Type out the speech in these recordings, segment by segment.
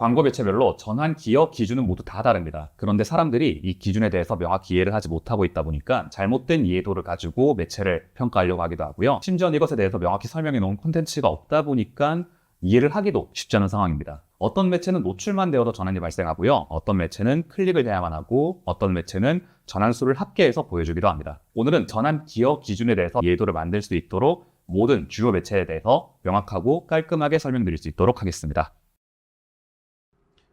광고 매체별로 전환 기여 기준은 모두 다 다릅니다. 그런데 사람들이 이 기준에 대해서 명확히 이해를 하지 못하고 있다 보니까 잘못된 이해도를 가지고 매체를 평가하려고 하기도 하고요. 심지어 이것에 대해서 명확히 설명해 놓은 콘텐츠가 없다 보니까 이해를 하기도 쉽지 않은 상황입니다. 어떤 매체는 노출만 되어도 전환이 발생하고요. 어떤 매체는 클릭을 해야만 하고 어떤 매체는 전환수를 합계해서 보여주기도 합니다. 오늘은 전환 기여 기준에 대해서 이해도를 만들 수 있도록 모든 주요 매체에 대해서 명확하고 깔끔하게 설명드릴 수 있도록 하겠습니다.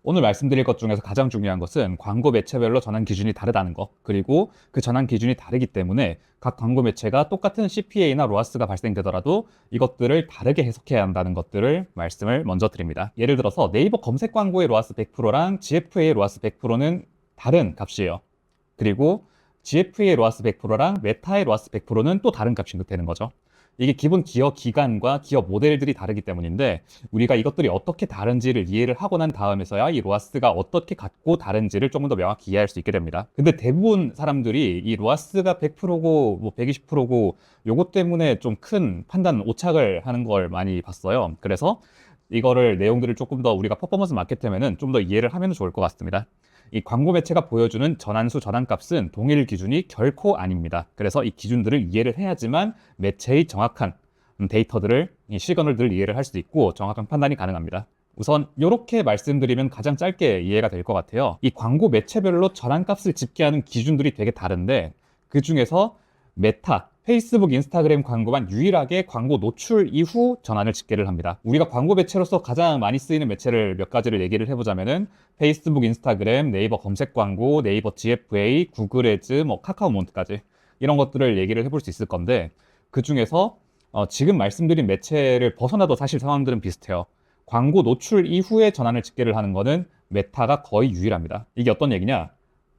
오늘 말씀드릴 것 중에서 가장 중요한 것은 광고 매체별로 전환 기준이 다르다는 것, 그리고 그 전환 기준이 다르기 때문에 각 광고 매체가 똑같은 CPA나 로아스가 발생되더라도 이것들을 다르게 해석해야 한다는 것들을 말씀을 먼저 드립니다. 예를 들어서 네이버 검색 광고의 로아스 100%랑 GFA의 로아스 100%는 다른 값이에요. 그리고 GFA의 로아스 100%랑 메타의 로아스 100%는 또 다른 값이 되는 거죠. 이게 기본 기업 기간과 기업 모델들이 다르기 때문인데 우리가 이것들이 어떻게 다른지를 이해를 하고 난 다음에서야 이 로아스가 어떻게 같고 다른지를 조금 더 명확히 이해할 수 있게 됩니다. 근데 대부분 사람들이 이 로아스가 100%고 뭐 120%고 요것 때문에 좀 큰 판단 오착을 하는 걸 많이 봤어요. 그래서 이거를 내용들을 조금 더 우리가 퍼포먼스 마케팅에는 좀 더 이해를 하면 좋을 것 같습니다. 이 광고 매체가 보여주는 전환수 전환값은 동일 기준이 결코 아닙니다. 그래서 이 기준들을 이해를 해야지만 매체의 정확한 데이터들을 이 시그널들을 이해를 할수 있고 정확한 판단이 가능합니다. 우선 이렇게 말씀드리면 가장 짧게 이해가 될 것 같아요. 이 광고 매체별로 전환값을 집계하는 기준들이 되게 다른데 그 중에서 메타, 페이스북, 인스타그램 광고만 유일하게 광고 노출 이후 전환을 집계를 합니다. 우리가 광고 매체로서 가장 많이 쓰이는 매체를 몇 가지를 얘기를 해보자면은 페이스북, 인스타그램, 네이버 검색 광고, 네이버 GFA, 구글 애즈, 뭐 카카오 몬트까지 이런 것들을 얘기를 해볼 수 있을 건데 그 중에서 어, 지금 말씀드린 매체를 벗어나도 사실 상황들은 비슷해요. 광고 노출 이후에 전환을 집계를 하는 거는 메타가 거의 유일합니다. 이게 어떤 얘기냐?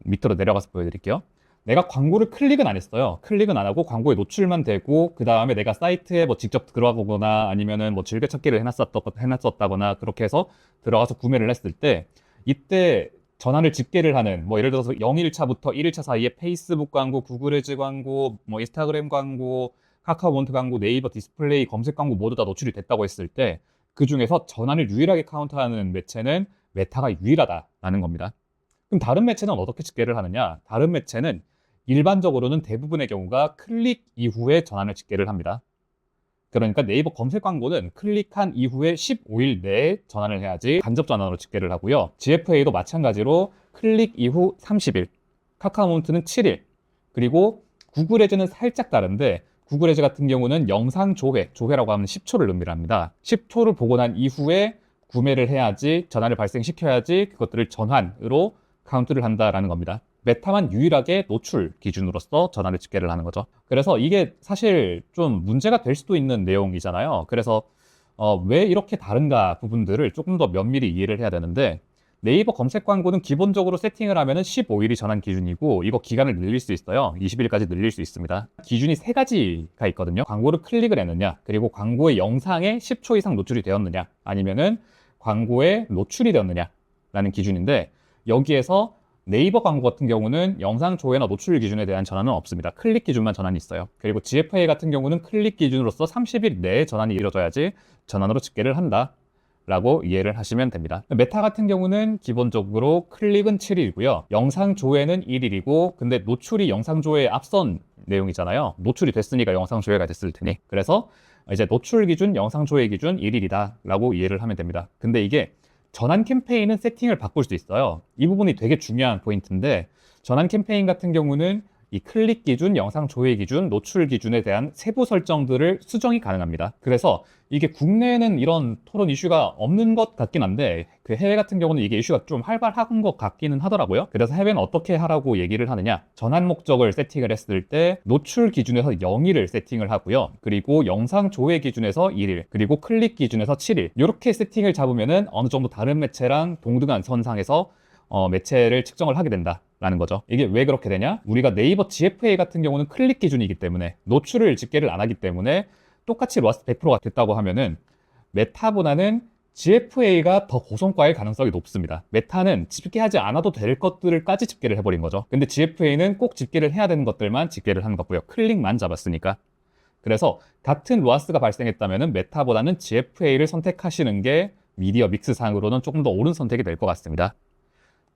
밑으로 내려가서 보여드릴게요. 내가 광고를 클릭은 안 했어요. 클릭은 안 하고 광고에 노출만 되고 그 다음에 내가 사이트에 뭐 직접 들어가거나 아니면은 뭐 즐겨찾기를 해놨었다, 해놨었다거나 그렇게 해서 들어가서 구매를 했을 때 이때 전환을 집계를 하는 뭐 예를 들어서 0일차부터 1일차 사이에 페이스북 광고, 구글 애즈 광고, 뭐 인스타그램 광고, 카카오몬트 광고, 네이버 디스플레이 검색 광고 모두 다 노출이 됐다고 했을 때 그 중에서 전환을 유일하게 카운트하는 매체는 메타가 유일하다라는 겁니다. 그럼 다른 매체는 어떻게 집계를 하느냐? 다른 매체는 일반적으로는 대부분의 경우가 클릭 이후에 전환을 집계를 합니다. 그러니까 네이버 검색 광고는 클릭한 이후에 15일 내에 전환을 해야지 간접 전환으로 집계를 하고요. GFA도 마찬가지로 클릭 이후 30일, 카카오몬트는 7일, 그리고 구글 애즈는 살짝 다른데 구글 애즈 같은 경우는 영상 조회, 조회라고 하면 10초를 의미합니다. 10초를 보고 난 이후에 구매를 해야지 전환을 발생시켜야지 그것들을 전환으로 카운트를 한다라는 겁니다. 메타만 유일하게 노출 기준으로서 전환을 집계를 하는 거죠. 그래서 이게 사실 좀 문제가 될 수도 있는 내용이잖아요. 그래서 어, 왜 이렇게 다른가 부분들을 조금 더 면밀히 이해를 해야 되는데 네이버 검색 광고는 기본적으로 세팅을 하면은 15일이 전환 기준이고 이거 기간을 늘릴 수 있어요. 20일까지 늘릴 수 있습니다. 기준이 세 가지가 있거든요. 광고를 클릭을 했느냐, 그리고 광고의 영상에 10초 이상 노출이 되었느냐, 아니면은 광고에 노출이 되었느냐라는 기준인데 여기에서 네이버 광고 같은 경우는 영상 조회나 노출 기준에 대한 전환은 없습니다. 클릭 기준만 전환이 있어요. 그리고 GFA 같은 경우는 클릭 기준으로서 30일 내에 전환이 이루어져야지 전환으로 집계를 한다. 라고 이해를 하시면 됩니다. 메타 같은 경우는 기본적으로 클릭은 7일이고요. 영상 조회는 1일이고 근데 노출이 영상 조회에 앞선 내용이잖아요. 노출이 됐으니까 영상 조회가 됐을 테니. 그래서 이제 노출 기준, 영상 조회 기준 1일이다 라고 이해를 하면 됩니다. 근데 이게 전환 캠페인은 세팅을 바꿀 수 있어요. 이 부분이 되게 중요한 포인트인데 전환 캠페인 같은 경우는 이 클릭 기준, 영상 조회 기준, 노출 기준에 대한 세부 설정들을 수정이 가능합니다. 그래서 이게 국내에는 이런 토론 이슈가 없는 것 같긴 한데 그 해외 같은 경우는 이게 이슈가 좀 활발한 것 같기는 하더라고요. 그래서 해외는 어떻게 하라고 얘기를 하느냐? 전환 목적을 세팅을 했을 때 노출 기준에서 0일을 세팅을 하고요. 그리고 영상 조회 기준에서 1일, 그리고 클릭 기준에서 7일. 이렇게 세팅을 잡으면은 어느 정도 다른 매체랑 동등한 선상에서 어, 매체를 측정을 하게 된다. 라는 거죠. 이게 왜 그렇게 되냐? 우리가 네이버 GFA 같은 경우는 클릭 기준이기 때문에 노출을 집계를 안 하기 때문에 똑같이 로아스 100%가 됐다고 하면은 메타보다는 GFA가 더 고성과일 가능성이 높습니다. 메타는 집계하지 않아도 될 것들을까지 집계를 해버린 거죠. 근데 GFA는 꼭 집계를 해야 되는 것들만 집계를 하는 거고요. 클릭만 잡았으니까. 그래서 같은 로아스가 발생했다면 메타보다는 GFA를 선택하시는 게 미디어 믹스 상으로는 조금 더 옳은 선택이 될 것 같습니다.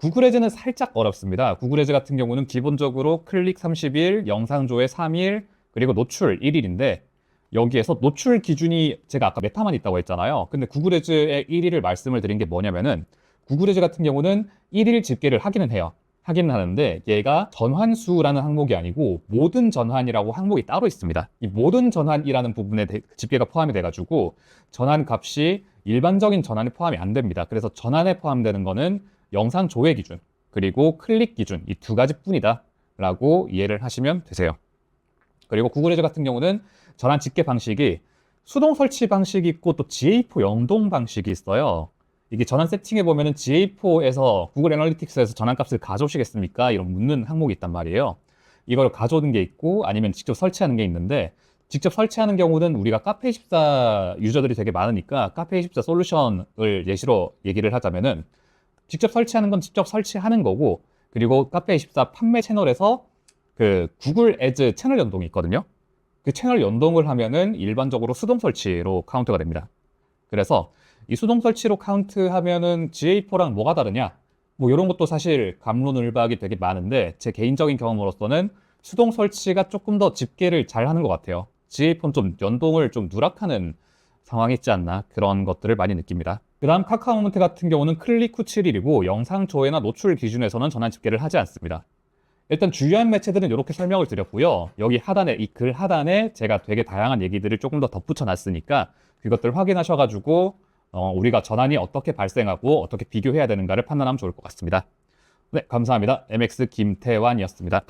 구글 에즈는 살짝 어렵습니다. 구글 에즈 같은 경우는 기본적으로 클릭 30일, 영상 조회 3일, 그리고 노출 1일인데 여기에서 노출 기준이 제가 아까 메타만 있다고 했잖아요. 근데 구글 에즈의 1일을 말씀을 드린 게 뭐냐면은 구글 에즈 같은 경우는 1일 집계를 하기는 해요. 하기는 하는데 얘가 전환수라는 항목이 아니고 모든 전환이라고 항목이 따로 있습니다. 이 모든 전환이라는 부분에 대- 집계가 포함이 돼가지고 전환 값이 일반적인 전환에 포함이 안 됩니다. 그래서 전환에 포함되는 거는 영상 조회 기준 그리고 클릭 기준 이 두 가지 뿐이다 라고 이해를 하시면 되세요. 그리고 구글 에즈 같은 경우는 전환 집계 방식이 수동 설치 방식이 있고 또 GA4 연동 방식이 있어요. 이게 전환 세팅해 보면은 GA4에서 구글 애널리틱스에서 전환 값을 가져오시겠습니까? 이런 묻는 항목이 있단 말이에요. 이걸 가져오는 게 있고 아니면 직접 설치하는 게 있는데 직접 설치하는 경우는 우리가 카페24 유저들이 되게 많으니까 카페24 솔루션을 예시로 얘기를 하자면은 직접 설치하는 건 직접 설치하는 거고 그리고 카페24 판매 채널에서 그 구글 애즈 채널 연동이 있거든요. 그 채널 연동을 하면은 일반적으로 수동 설치로 카운트가 됩니다. 그래서 이 수동 설치로 카운트하면은 GA4랑 뭐가 다르냐? 뭐 이런 것도 사실 감론을박이 되게 많은데 제 개인적인 경험으로서는 수동 설치가 조금 더 집계를 잘 하는 것 같아요. GA4는 좀 연동을 좀 누락하는 상황이 있지 않나 그런 것들을 많이 느낍니다. 그 다음 카카오문트 같은 경우는 클릭 후 7일이고 영상 조회나 노출 기준에서는 전환 집계를 하지 않습니다. 일단 주요한 매체들은 이렇게 설명을 드렸고요. 여기 하단에 이 글 하단에 제가 되게 다양한 얘기들을 조금 더 덧붙여 놨으니까 그것들 확인하셔가지고 어, 우리가 전환이 어떻게 발생하고 어떻게 비교해야 되는가를 판단하면 좋을 것 같습니다. 네, 감사합니다. MX 김태환이었습니다.